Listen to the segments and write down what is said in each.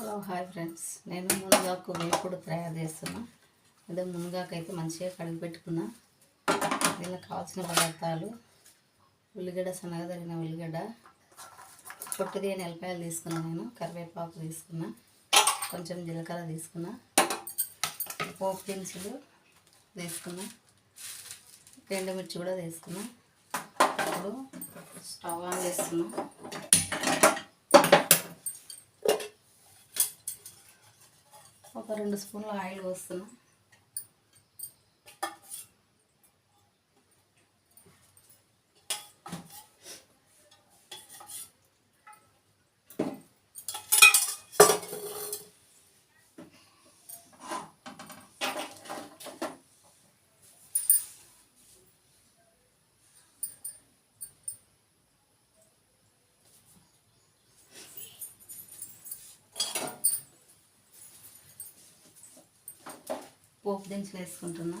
Hello hi friends. నేను మునగాకు వేపుడు తయారు చేస్తున్నా. అదే మునగాకు అయితే మంచిగా కడిగి పెట్టుకున్నా. దీనికి కావాల్సిన పదార్థాలు ఉల్లిగడ్డ సన్నగా తరిగిన ఉల్లిగడ్డ పొట్టు తీయని ఎల్లిపాయలు తీసుకున్నా నేను కరివేపాకు తీసుకున్నా కొంచెం జీలకర్ర తీసుకున్నా పోపు దినుసులు తీసుకున్నా ఎండుమిర్చి కూడా తీసుకున్నా. ఇప్పుడు స్టవ్ ఆన్ చేస్తున్నా. ఒక రెండు స్పూన్లు ఆయిల్ పోస్తున్నా. పోపు దినుసులు వేసుకుంటున్నా.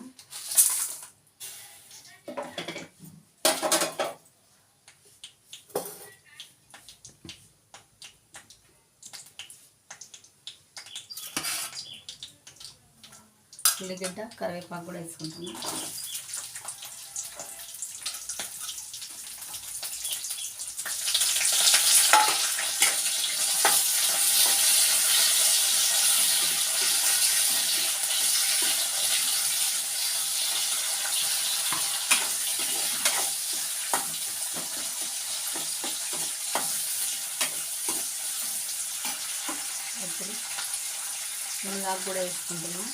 ఉల్లిగడ్డ కరివేపాకు కూడా వేసుకుంటున్నాను ఇప్పుడు మునగాకు కూడా వేసుకుంటున్నాం.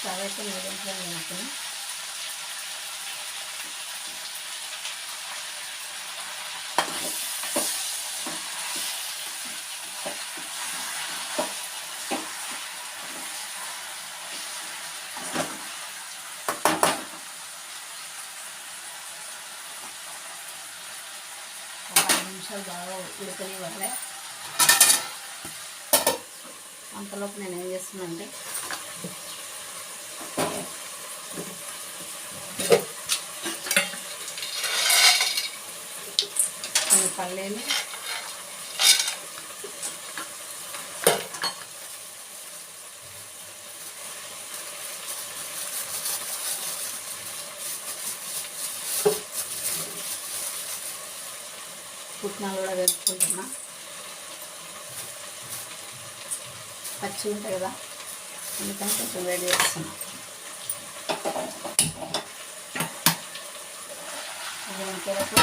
స్టవ్ అయితే మీడియంలో వేసుకుని నిమిషాలు బాగా ఉడకనివ్వాలి అంతలోపు నేను ఏం చేస్తున్నా కొన్ని పల్లీలు పుట్నాలు కూడా వేసుకుంటున్నా పచ్చి ఉంటాయి కదా అందుకని కొంచెం వేడి చేస్తున్నా అది ఇంకెవరకు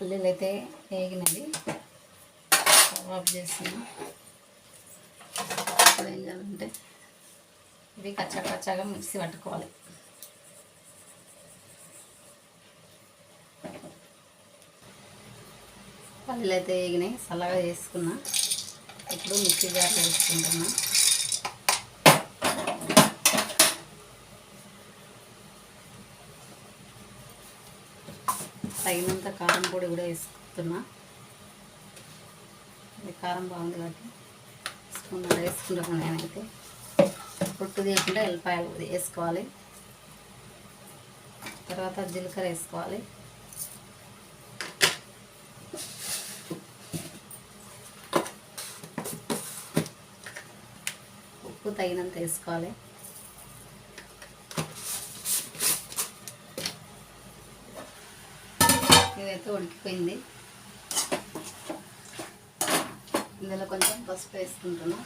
కొంచెం పల్లీలు అయితే వేగినవి ఆఫ్ చేస్తున్నాం. ఇప్పుడు ఏం చేయాలంటే ఇవి కచ్చా కచ్చాగా మిక్సీ పట్టుకోవాలి. పల్లీలు అయితే వేగినాయి. చల్లగా చేసుకున్నా. ఇప్పుడు మిక్సీ జార్ వేసుకుంటున్నాను తగినంత కారం పొడి కూడా వేసుకున్నా. ఇది కారం బాగుంది కాబట్టి స్పూన్ వేసుకుంటాను నేనైతే. పొట్టు తీయకుండా ఎల్లిపాయలు వేసుకోవాలి. తర్వాత జీలకర్ర వేసుకోవాలి. ఉప్పు తగినంత వేసుకోవాలి. ఇదైతే ఉడికిపోయింది. ఇందులో కొంచెం పసుపు వేసుకుంటున్నాను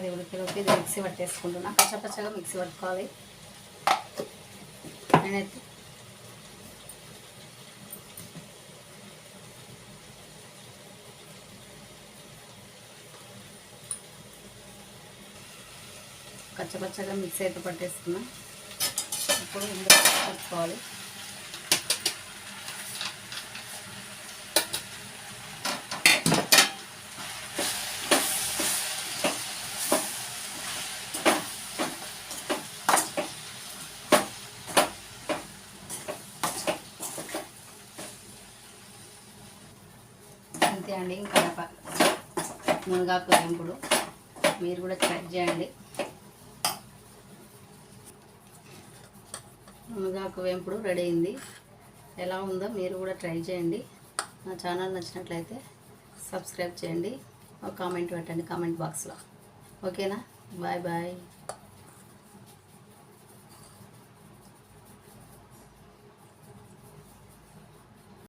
అది ఉడికిలోకి ఇది మిక్సీ పట్టేసుకుంటున్నా. పచ్చపచ్చగా మిక్సీ పట్టుకోవాలి. నేనైతే పచ్చపచ్చగా మిక్సీ అయితే పట్టేసుకున్నా. ఇప్పుడు ఇందులో పట్టుకోవాలి. అంతే అండి ఇంకా మునగాకు వేంపుడు. మీరు కూడా ట్రై చేయండి. మునగాకు వేంపుడు రెడీ అయింది. ఎలా ఉందో మీరు కూడా ట్రై చేయండి. నా ఛానల్ నచ్చినట్లయితే సబ్స్క్రైబ్ చేయండి. ఒక కామెంట్ పెట్టండి కామెంట్ బాక్స్లో. ఓకేనా? Bye bye.